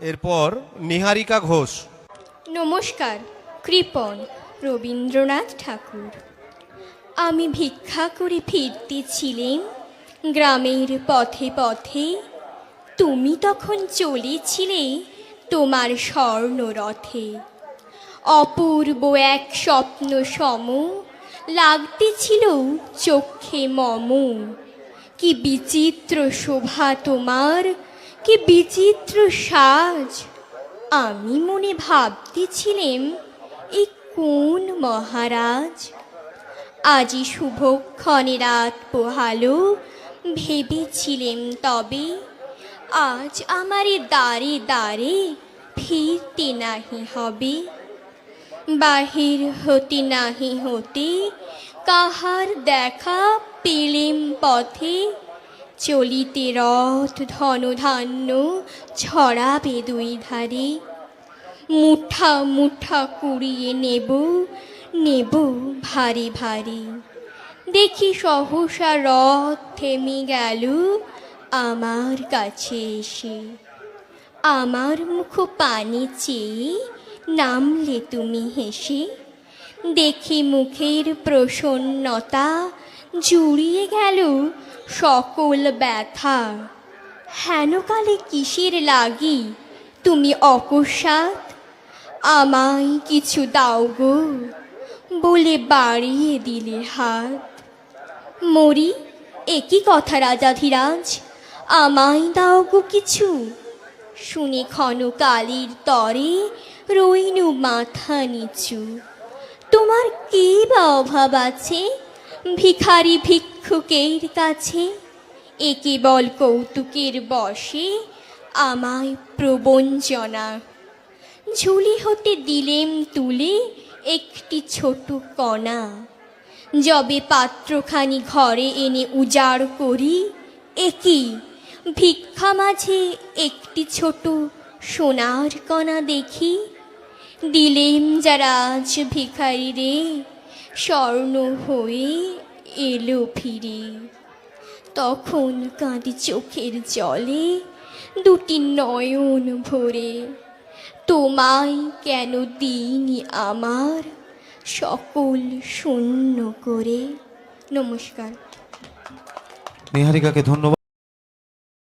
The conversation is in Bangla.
এরপর নিহারিকা ঘোষ। নমস্কার, কৃপন রবীন্দ্রনাথ ঠাকুর। আমি ভিক্ষা করে ফিরতেছিলেন গ্রামের পথে পথে। তুমি তখন চলেছিলে তোমার স্বর্ণরথে। অপূর্ব এক স্বপ্ন সম লাগতেছিল চোখে মম। কি বিচিত্র শোভা তোমার কি বিচিত্র সাজ। আমি মনে ভাবতেছিলেম এ কোন মহারাজ? আজি শুভক্ষণে রাত পোহালো, ভেবেছিলেম তবে আজ আমারে দাঁড়ে দাঁড়ে ফিরতে নাহি হবে। বাহির হতে নাহি হতে কাহার দেখা পেলেম পথে চলিতে রথ ধনধান্য ছড়াবে দুই ধারে। মুঠা মুঠা কুড়িয়ে নেব নেব ভারী ভারী। দেখি সহসা রথ থেমে গেল আমার কাছে এসে। আমার মুখ পানি চেয়ে নামলে তুমি হেসে। দেখি মুখের প্রসন্নতা জুড়িয়ে গেল সকল ব্যথা। হেনকালে কিসের লাগি? তুমি অকস্মাৎ আমায় কিছু দাও গো বলে বাড়িয়ে দিলে হাত। মরি, একই কথা রাজাধিরাজ আমায় দাও গো কিছু। শুনে ক্ষণকালীর তরে রইনু মাথা নিচু। তোমার কি বা অভাব আছে? ভিখারি ভিক্ষুকের কাছে, এ কেবল কৌতুকের বসে আমায় প্রবঞ্চনা ঝুলি হতে দিলেম তুলে একটি ছোট কণা। যবে পাত্রখানি ঘরে এনে উজাড় করি একই ভিক্ষা মাঝে একটি ছোট সোনার কণা দেখি। দিলেম যারা আজ ভিখারি রে স্বর্ণ হয়ে এলো ফিরে। তখন কাঁদি চোখের জলে দুটি নয়ন ভরে। তোমায় কেন দিইনি আমার সকল শূন্য করে? নমস্কার। নিহারিকাকে ধন্যবাদ।